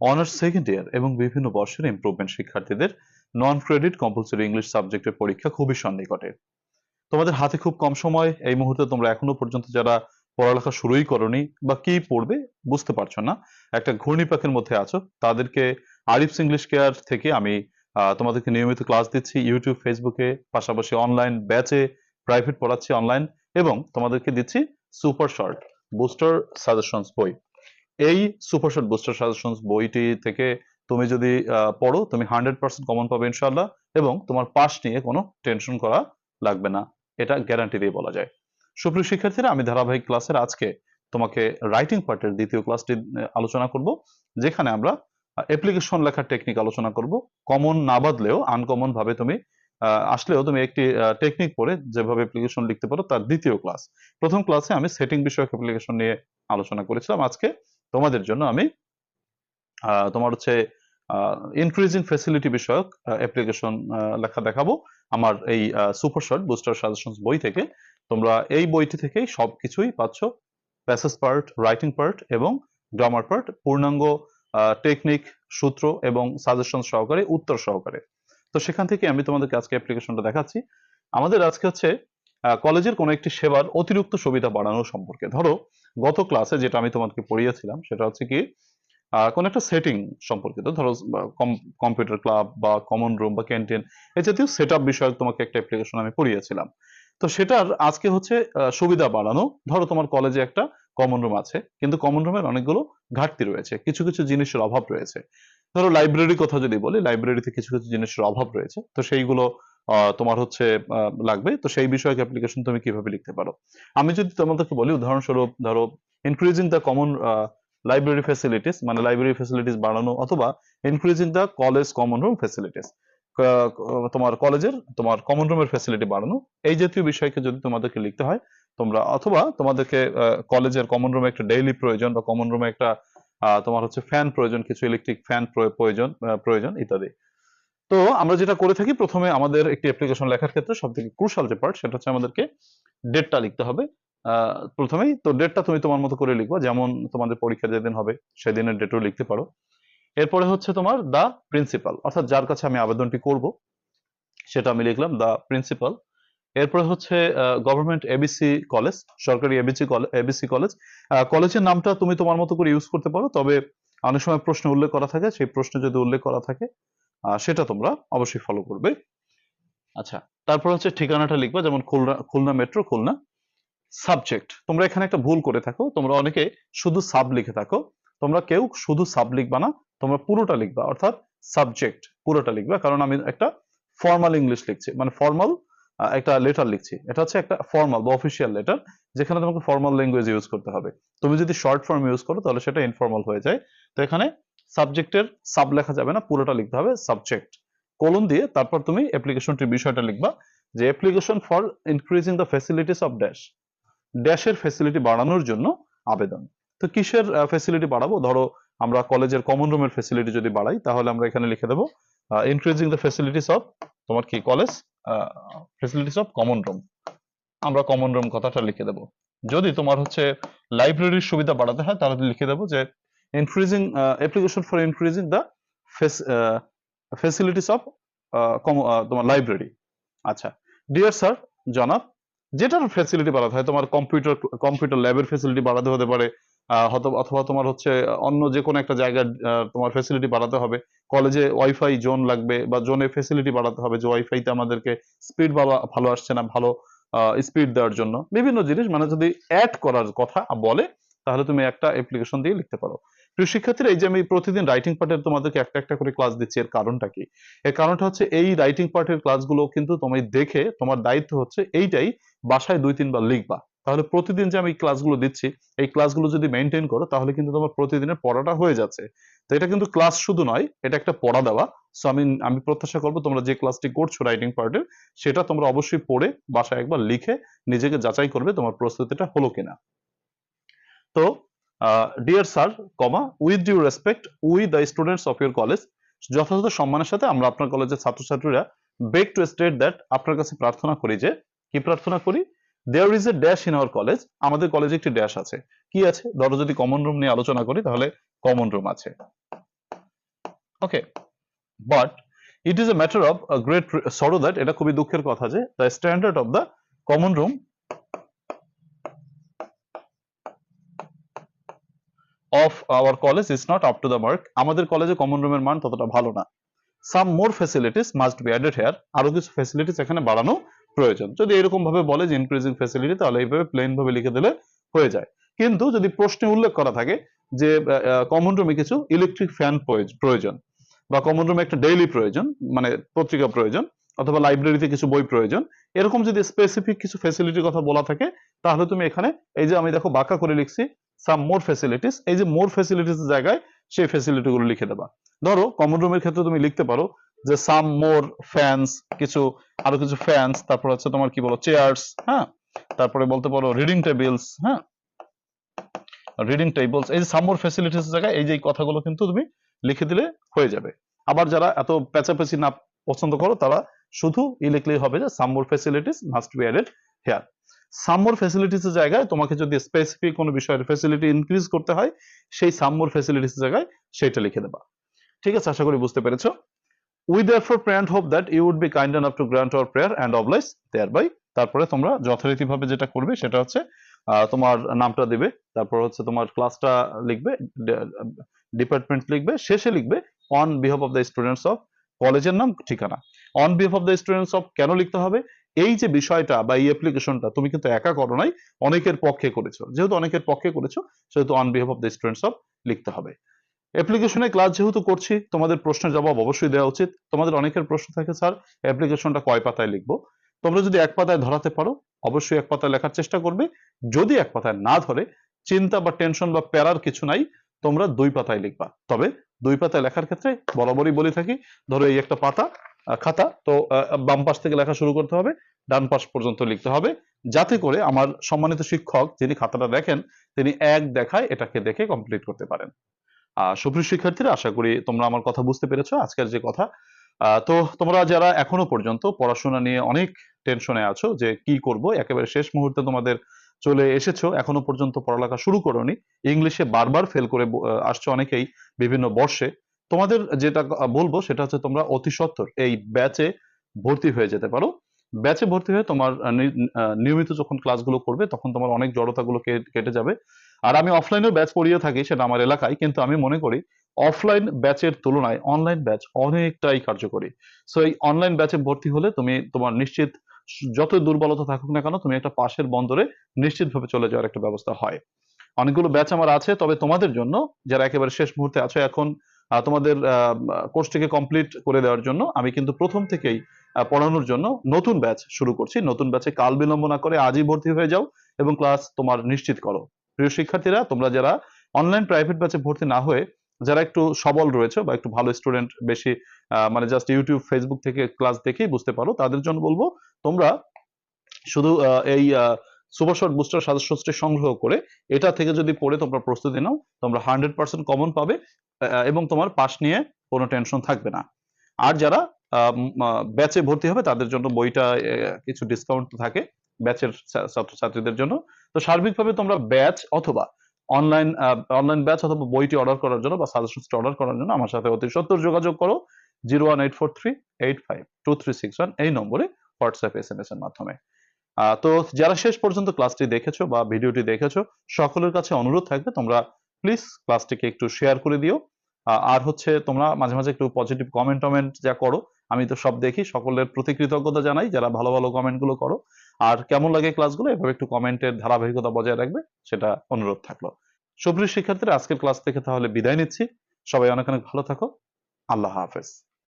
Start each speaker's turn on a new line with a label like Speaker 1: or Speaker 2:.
Speaker 1: Honours second year এবং বিভিন্ন বর্ষের ইমপ্রুভমেন্ট শিক্ষার্থীদের নন ক্রেডিট কম্পালসরি ইংলিশ সাবজেক্টের পরীক্ষা খুবই সন্নিকটে। তোমাদের হাতে খুব কম সময়, এই মুহূর্তে তোমরা এখনও পর্যন্ত যারা পড়ালেখা শুরুই করনি বা কি পড়বে বুঝতে পারছ না, একটা ঘূর্ণিপাকের মধ্যে আছো, তাদেরকে আরিফস ইংলিশ কেয়ার থেকে আমি তোমাদেরকে নিয়মিত ক্লাস দিচ্ছি ইউটিউব ফেসবুকে পাশাপাশি অনলাইন ব্যাচে প্রাইভেট পড়াচ্ছি অনলাইন এবং তোমাদেরকে দিচ্ছি সুপার শর্ট বুস্টার সাজেশনস বই। এই সুপার শর্ট বুস্টার সাজেশনস বইটি থেকে তুমি যদি পড়ো, তুমি হান্ড্রেড পার্সেন্ট কমন পাবে ইনশাল্লাহ এবং তোমার পাস নিয়ে কোনো টেনশন করা লাগবে না। এটা গ্যারান্টি দিয়ে বলা যায়। সুপ্রিয় শিক্ষার্থীরা, আমি ধারাবাহিক ক্লাসের আজকে তোমাকে রাইটিং পার্টের দ্বিতীয় ক্লাসটি আলোচনা করব, যেখানে আমরা অ্যাপ্লিকেশন লেখার টেকনিক আলোচনা করব। কমন না বাদলেও আনকমন ভাবে তুমি আসলেও তুমি একটি টেকনিক পড়ে যেভাবে অ্যাপ্লিকেশন লিখতে পারো তার দ্বিতীয় ক্লাস প্রথম ক্লাসে আমি সেটিং বিষয়ক অ্যাপ্লিকেশন নিয়ে আলোচনা করেছিলাম। আজকে তোমাদের জন্য আমি তোমার হচ্ছে ইনক্রিজিং ফেসিলিটি বিষয়ক অ্যাপ্লিকেশন লেখা দেখাবো। আমার এই সুপার শর্ট বুস্টার সাজেশনস বই থেকে। তোমরা এই বইটি থেকেই সবকিছুই পাচ্ছ। প্যাসেজ পার্ট রাইটিং পার্ট এবং গ্রামার পার্ট পূর্ণাঙ্গ টেকনিক সূত্র এবং সাজেশন সহকারে, উত্তর সহকারে। তো সেখান থেকে আমি তোমাদেরকে আজকে অ্যাপ্লিকেশনটা দেখাচ্ছি। আমাদের আজকে হচ্ছে কলেজের কোনো একটি সেবার অতিরিক্ত সুবিধা বাড়ানো সম্পর্কে। ধরো, গত ক্লাসে যেটা আমি তোমাদেরকে পড়িয়েছিলাম, সেটা হচ্ছে কি কোন একটা সেটিং সম্পর্কিত ধরো কম্পিউটার ক্লাব বা কমন রুম বা ক্যান্টিন এই জাতীয় সেট আপ বিষয়ক তোমাকে একটা অ্যাপ্লিকেশন আমি পড়িয়েছিলাম। তো সেটার আজকে হচ্ছে সুবিধা বাড়ানো। ধরো, তোমার কলেজে একটা কমন রুম আছে, কিন্তু কমন রুমের অনেকগুলো ঘাটতি রয়েছে, কিছু কিছু জিনিসের অভাব রয়েছে। ধরো লাইব্রেরির কথা যদি বলি লাইব্রেরিতে কিছু কিছু জিনিসের অভাব রয়েছে, তো সেইগুলো তোমার হচ্ছে লাগবে। তো সেই বিষয়ক অ্যাপ্লিকেশন তুমি কীভাবে লিখতে পারো? আমি যদি তোমাদেরকে বলি, উদাহরণস্বরূপ ধরো increasing the common library facilities মানে লাইব্রেরি ফ্যাসিলিটিস বাড়ানো অথবা increasing the college common room facilities তোমার কলেজের, তোমার কমন রুমের ফ্যাসিলিটি বাড়ানো এই জাতীয় বিষয়কে যদি তোমাদেরকে লিখতে হয়, তোমরা অথবা তোমাদেরকে কলেজের কমন রুমে একটা ডেইলি প্রয়োজন বা কমন রুমে একটা তোমার হচ্ছে ফ্যান প্রয়োজন, কিছু ইলেকট্রিক ফ্যান প্রয়োজন প্রয়োজন ইত্যাদি। তো আমরা যেটা করে থাকি, প্রথমে আমাদের একটি অ্যাপ্লিকেশন লেখার ক্ষেত্রে সব থেকে ক্রুশাল যে পার্ট সেটা হচ্ছে আমাদেরকে ডেটটা লিখতে হবে। প্রথমেই তো ডেটটা তুমি তোমার মতো করে লিখবা, যেমন তোমাদের পরীক্ষা যেদিন হবে, সেদিনের ডেটও লিখতে পারো। এরপরে হচ্ছে তোমার দা প্রিন্সিপাল অর্থাৎ যার কাছে আমি আবেদনটি করব, সেটা আমি লিখলাম দা প্রিন্সিপাল এরপরে হচ্ছে গভর্নমেন্ট এবিসি কলেজ সরকারি এবিসি এবিসি কলেজ কলেজের নামটা তুমি তোমার মতো করে ইউজ করতে পারো, তবে অনেক সময় প্রশ্ন উল্লেখ করা থাকে, সেই প্রশ্ন যদি উল্লেখ করা থাকে সেটা তোমরা অবশ্যই ফলো করবে। আচ্ছা তারপর হচ্ছে ঠিকানাটা লিখবা, যেমন খুলনা খুলনা মেট্রো খুলনা সাবজেক্ট তোমরা এখানে একটা ভুল করে থাকো, তোমরা অনেকে শুধু সাব লিখে থাকো। তোমরা কেউ শুধু সাব লিখবা না, তোমরা পুরোটা লিখবা, অর্থাৎ সাবজেক্ট পুরোটা লিখবা। কারণ আমি একটা ফর্মাল ইংলিশ লিখছি মানে ফর্মাল একটা লেটার লিখছি। এটা হচ্ছে একটা ফর্মাল বা অফিসিয়াল লেটার যেখানে তোমাকে ফর্মাল ল্যাঙ্গুয়েজ ইউজ করতে হবে। তুমি যদি শর্ট ফর্ম ইউজ করো, তাহলে সেটা ইনফর্মাল হয়ে যায়। তো এখানে সাবজেক্টের সাব লেখা যাবে না, পুরোটা লিখতে হবে সাবজেক্ট কোলন দিয়ে তারপর তুমি অ্যাপ্লিকেশনটির বিষয়টা লিখবা যে application for increasing the facilities of dash ড্যাশের ফ্যাসিলিটি বাড়ানোর জন্য আবেদন। তো কিসের ফ্যাসিলিটি বাড়াবো? ধরো আমরা কলেজের কমন রুমের ফ্যাসিলিটি যদি বাড়াই, তাহলে আমরা এখানে লিখে দেবো ইনক্রিজিং দ্য ফ্যাসিলিটিস অফ তোমার কি, college? Facilities of common room আমরা কমন রুম কথাটা লিখে দেবো। যদি তোমার হচ্ছে লাইব্রেরির সুবিধা বাড়াতে হয়, তাহলে লিখে দেবো যে increasing application for increasing the facilities of তোমার লাইব্রেরি আচ্ছা ডিয়ার স্যার জনাব, যেটার ফ্যাসিলিটি বাড়াতে হয়, তোমার কম্পিউটার কম্পিউটার ল্যাবের ফ্যাসিলিটি বাড়াতে হতে পারে অথবা তোমার হচ্ছে অন্য যে কোনো একটা জায়গার তোমার ফ্যাসিলিটি বাড়াতে হবে কলেজে ওয়াইফাই জোন লাগবে বা জোনে ফ্যাসিলিটি বাড়াতে হবে, যে ওয়াইফাইতে আমাদেরকে স্পিড বাবা ভালো আসছে না, ভালো স্পিড দেওয়ার জন্য। বিভিন্ন জিনিস মানে যদি অ্যাড করার কথা বলে, তাহলে তুমি একটা অ্যাপ্লিকেশন দিয়ে লিখতে পারো। প্রিয় শিক্ষার্থীরা এই যে আমি প্রতিদিন রাইটিং পার্টের তোমাদেরকে একটা একটা করে ক্লাস দিচ্ছি, এর কারণটা কি? এর কারণটা হচ্ছে এই রাইটিং পার্টের ক্লাসগুলো কিন্তু তুমি দেখে তোমার দায়িত্ব হচ্ছে এইটাই বাসায় দুই তিনবার লিখবা। তাহলে প্রতিদিন যে আমি ক্লাসগুলো দিচ্ছি, এই ক্লাসগুলো যদি মেনটেন করো, তাহলে কিন্তু তোমার প্রতিদিনের পড়াটা হয়ে যাচ্ছে। তো এটা কিন্তু ক্লাস শুধু নয়, এটা একটা পড়া দেওয়া। সো আমি আমি প্রত্যাশা করব তোমরা যে ক্লাসটি করছ রাইটিং পার্টের সেটা তোমরা অবশ্যই পড়ে বাসায় একবার লিখে নিজেকে যাচাই করবে তোমার প্রস্তুতিটা হলো কিনা। তো dear sir comma with due respect we the students of your college যথাযথ সম্মানের সাথে আমরা আপনার কলেজের ছাত্রছাত্রীরা বেক টু স্টেট দ্যাট আপনার কাছে প্রার্থনা করি যে, কি প্রার্থনা করি? There is a dash in our college আমাদের কলেজে একটি ড্যাশ আছে। কি আছে? ধরো যদি কমন রুম নিয়ে আলোচনা করি, তাহলে কমন রুম আছে। Okay but it is a matter of great sorrow that এটা খুবই দুঃখের কথা যে the standard of the common room of our college is not up to the mark আমাদের কলেজে কমন রুমের মান ততটা ভালো না। Some more facilities must be added here আরও কিছু ফেসিলিটিস এখানে বাড়ানো প্রয়োজন। যদি এরকম ভাবে বলে যে ইনক্রিজিং ফেসিলিটি তাহলে এইভাবে প্লেন ভাবে লিখে দিলে হয়ে যায়। কিন্তু যদি প্রশ্নে উল্লেখ করা থাকে যে কমন রুমে কিছু ইলেকট্রিক ফ্যান প্রয়োজন বা কমন রুমে একটা ডেইলি প্রয়োজন মানে পত্রিকা প্রয়োজন অথবা লাইব্রেরিতে কিছু বই প্রয়োজন, এরকম যদি স্পেসিফিক কিছু ফেসিলিটির কথা বলা থাকে, তাহলে তুমি এখানে, এই যে আমি দেখো বাঁকা করে লিখছি সাম মোর ফেসিলিটিস এই যে মোর ফেসিলিটিস জায়গায় সেই গুলো লিখে দেবা। ধরো কমন রুমের ক্ষেত্রে তুমি লিখতে পারো যে সাম মোর ফ্যানস কিছু, আরও কিছু ফ্যানস তারপর হচ্ছে তোমার কি বলো চেয়ার্স হ্যাঁ? তারপরে বলতে পারো রিডিং টেবিলস হ্যাঁ? রিডিং টেবিলস এই যে সাম মোর ফেসিলিটিস জায়গায় এই যে কথাগুলো কিন্তু তুমি লিখে দিলে হয়ে যাবে। আবার যারা এত পেঁচাপেচি না পছন্দ করো, তারা শুধু ই লিখলেই হবে যে some more facilities must be added here some more facilities এর জায়গায় তোমাকে যদি স্পেসিফিক কোনো বিষয়ের ফেসিলিটি ইনক্রিজ করতে হয়, সেই সাম্মর ফেসিলিটিস এর জায়গায় সেটা লিখে দেবা। ঠিক আছে, আশা করি বুঝতে পেরেছ? We therefore pray and hope that you would be kind enough to grant our prayer and oblige thereby তারপরে তোমরা যথারীতিভাবে যেটা করবে সেটা হচ্ছে তোমার নামটা দিবে, তারপর হচ্ছে তোমার ক্লাসটা লিখবে ডিপার্টমেন্ট লিখবে, শেষে লিখবে on behalf of the students of কলেজের নাম ঠিকানা। On behalf of the students of কেন লিখতে হবে? এই যে বিষয়টা বা এই অ্যাপ্লিকেশনটা তুমি কিন্তু একা করো নাই, অনেকের পক্ষে করেছ। যেহেতু অনেকের পক্ষে করেছ, সেহেতু on behalf of the students of লিখতে হবে। অ্যাপ্লিকেশনে ক্লাস যেহেতু করছি, তোমাদের প্রশ্নের জবাব অবশ্যই দেওয়া উচিত। তোমাদের অনেকের প্রশ্ন থাকে, স্যার অ্যাপ্লিকেশনটা কয় পাতায় লিখব? তোমরা যদি এক পাতায় ধরাতে পারো, অবশ্যই এক পাতায় লেখার চেষ্টা করবে। যদি এক পাতায় না ধরে, চিন্তা বা টেনশন বা প্যারার কিছু নাই, তোমরা দুই পাতায় লিখবা। তবে দুই পাতায় লেখার ক্ষেত্রে বরাবরই বলে থাকি, ধরো এই একটা পাতা খাতা। তো বাম পাশ থেকে লেখা শুরু করতে হবে, ডান পাশ পর্যন্ত লিখতে হবে, যাতে করে আমার সম্মানিত শিক্ষক যিনি খাতাটা দেখেন, তিনি এক দেখায় এটাকে দেখে কমপ্লিট করতে পারেন। সুপ্রিয় শিক্ষার্থীরা, আশা করি তোমরা আমার কথা বুঝতে পেরেছ আজকের যে কথা। তো, তোমরা যারা এখনও পর্যন্ত পড়াশোনা নিয়ে অনেক টেনশনে আছো যে কি করব, একেবারে শেষ মুহূর্তে তোমাদের চলে এসেছ, এখনও পর্যন্ত পড়ালেখা শুরু করোনি, ইংলিশে বারবার ফেল করে আসছো অনেকেই বিভিন্ন বর্ষে। তোমাদের যেটা বলব সেটা হচ্ছে তোমরা অতি সত্বর এই ব্যাচে ভর্তি হয়ে যেতে পারো। ব্যাচে ভর্তি হয়ে তোমার নিয়মিত যখন ক্লাসগুলো করবে তখন তোমার অনেক জড়তাগুলো কেটে যাবে। আর আমি অফলাইনেও ব্যাচ পড়িয়ে থাকি সেটা আমার এলাকায়, কিন্তু আমি মনে করি অফলাইন ব্যাচের তুলনায় অনলাইন ব্যাচ অনেকটাই কার্যকরী। সো এই অনলাইন ব্যাচে ভর্তি হলে তুমি, তোমার নিশ্চিত যত দুর্বলতা থাকুক না কেন তুমি একটা পাশের বন্দরে নিশ্চিতভাবে চলে যাওয়ার একটা ব্যবস্থা হয়। অনেকগুলো ব্যাচ আমার আছে, তবে তোমাদের জন্য যারা একেবারে শেষ মুহূর্তে আছো এখন তোমাদের কোর্সটিকে কমপ্লিট করে দেওয়ার জন্য আমি কিন্তু প্রথম থেকেই পড়ানোর জন্য নতুন ব্যাচ শুরু করছি। নতুন ব্যাচে কাল বিলম্ব না করে আজই ভর্তি হয়ে যাও এবং ক্লাস তোমার নিশ্চিত করো। প্রিয় শিক্ষার্থীরা, তোমরা যারা অনলাইন প্রাইভেট ব্যাচে ভর্তি না হয়ে, যারা একটু সবল রয়েছে বা একটু ভালো স্টুডেন্ট বেশি মানে জাস্ট ইউটিউব ফেসবুক থেকে ক্লাস দেখেই বুঝতে পারো, তাদের জন্য বলব, তোমরা শুধু এই সুপার বুস্টার সাজেশনসটি সংগ্রহ করে, এটা থেকে যদি পড়ে তোমরা প্রস্তুতি নাও, তোমরা হান্ড্রেড পার্সেন্ট কমন পাবে। এবং তোমার পাস নিয়ে কোনো টেনশন থাকবে না। আর যারা ব্যাচে ভর্তি হবে, তাদের জন্য বইটা কিছু ডিসকাউন্ট থাকে ব্যাচের ছাত্রছাত্রীদের জন্য। তো সার্বিকভাবে তোমরা ব্যাচ অথবা অনলাইন অনলাইন ব্যাচ অথবা বইটি অর্ডার করার জন্য বা সাজেশনসটি অর্ডার করার জন্য আমার সাথে অতি সত্তর যোগাযোগ করো। Zero one eight four three eight five two three six one এই নম্বরে হোয়াটসঅ্যাপ এস এম এস এর মাধ্যমে। তো যারা শেষ পর্যন্ত ক্লাসটি দেখেছ বা ভিডিওটি দেখেছ, সকলের কাছে অনুরোধ থাকবে তোমরা প্লিজ ক্লাসটিকে একটু শেয়ার করে দিও। আর হচ্ছে তোমরা মাঝে মাঝে একটু পজিটিভ কমেন্ট টমেন্ট যা করো, আমি তো সব দেখি, সকলের প্রতি কৃতজ্ঞতা জানাই, যারা ভালো ভালো কমেন্টগুলো করো। আর কেমন লাগে ক্লাসগুলো এভাবে একটু কমেন্টের ধারাবাহিকতা বজায় রাখবে, সেটা অনুরোধ থাকল। সুপ্রিয় শিক্ষার্থীরা, আজকের ক্লাস থেকে তাহলে বিদায় নিচ্ছি। সবাই অনেক অনেক ভালো থাকো। আল্লাহ হাফেজ।